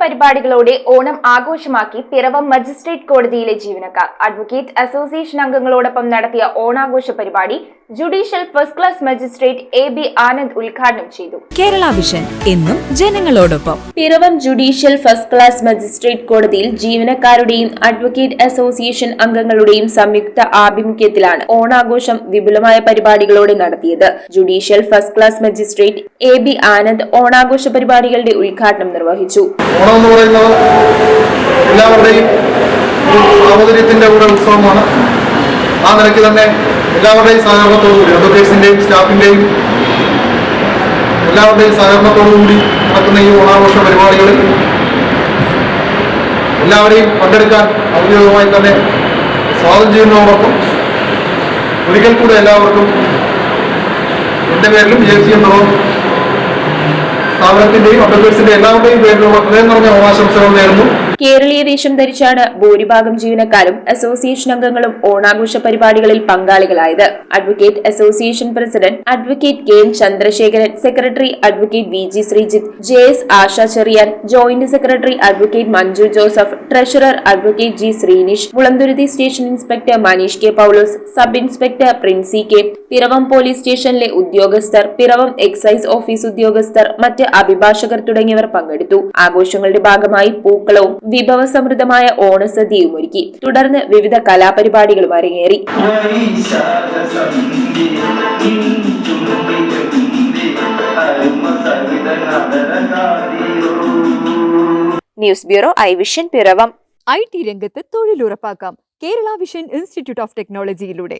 പരിപാടികളോടെ ഓണം ആഘോഷമാക്കി പിറവം മജിസ്ട്രേറ്റ് കോടതിയിലെ ജീവനക്കാർ. അഡ്വക്കേറ്റ് അസോസിയേഷൻ അംഗങ്ങളോടൊപ്പം നടത്തിയ ഓണാഘോഷ പരിപാടി judicial first class magistrate A B Anand ഉദ്ഘാടനം ചെയ്തു. കേരള വിഷൻ എന്നും ജനങ്ങളോടൊപ്പം. Piravam judicial first class magistrate കോടതിയിൽ ജീവനക്കാരുടെയും അഡ്വക്കേറ്റ് അസോസിയേഷൻ അംഗങ്ങളുടെയും സംയുക്ത ആഭിമുഖ്യത്തിലാണ് ഓണാഘോഷം വിപുലമായ പരിപാടികളോടെ നടത്തിയത്. Judicial first class magistrate A B Anand ഓണാഘോഷ പരിപാടികളുടെ ഉദ്ഘാടനം നിർവഹിച്ചു. ഓണം എന്ന് പറയുന്നത് എല്ലാവരുടെയും സാഹോദര്യത്തിന്റെ കൂടെ ഉത്സവമാണ്. ആ നിലയ്ക്ക് തന്നെ എല്ലാവരുടെയും സഹകരണത്തോടുകൂടി അഡ്വക്കേറ്റ്സിന്റെയും സ്റ്റാഫിന്റെയും എല്ലാവരുടെയും സഹകരണത്തോടുകൂടി നടക്കുന്ന ഈ ഓണാഘോഷ പരിപാടികളിൽ എല്ലാവരെയും പങ്കെടുക്കാൻ ഔദ്യോഗികമായി തന്നെ സ്വാഗതം ചെയ്യുന്നതോടൊപ്പം ഒരിക്കൽ കൂടെ എല്ലാവർക്കും എന്റെ പേരിലും ജെ സി കേരളീയ വേഷം ധരിച്ചാണ് ഭൂരിഭാഗം ജീവനക്കാരും അസോസിയേഷൻ അംഗങ്ങളും ഓണാഘോഷ പരിപാടികളിൽ പങ്കാളികളായത്. Advocate association president advocate K N Chandrasekharan secretary advocate V G Sreejith J S Asha Cherian joint secretary advocate Manju Joseph treasurer advocate G Sreenish Mulanthuruthy station inspector Maneesh K Paulose sub inspector Princy K Piravam police സ്റ്റേഷനിലെ ഉദ്യോഗസ്ഥർ Piravom excise office ഉദ്യോഗസ്ഥർ മറ്റ് അഭിഭാഷകർ തുടങ്ങിയവർ പങ്കെടുത്തു. ആഘോഷങ്ങളുടെ ഭാഗമായി പൂക്കളവും വിഭവസമൃദ്ധമായ ഓണസദ്യയും ഒരുക്കി. തുടർന്ന് വിവിധ കലാപരിപാടികളും അരങ്ങേറി. News bureau I vision Piravam. I T രംഗത്ത് തൊഴിലുറപ്പാക്കാം. കേരള വിഷൻ ഇൻസ്റ്റിറ്റ്യൂട്ട് ഓഫ് ടെക്നോളജിയിലൂടെ.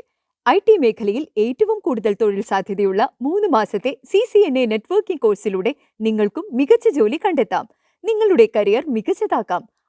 ഐ ടി മേഖലയിൽ ഏറ്റവും കൂടുതൽ തൊഴിൽ സാധ്യതയുള്ള മൂന്ന് മാസത്തെ C C N A networking കോഴ്സിലൂടെ നിങ്ങൾക്കും മികച്ച ജോലി കണ്ടെത്താം. നിങ്ങളുടെ കരിയർ മികച്ചതാക്കാം.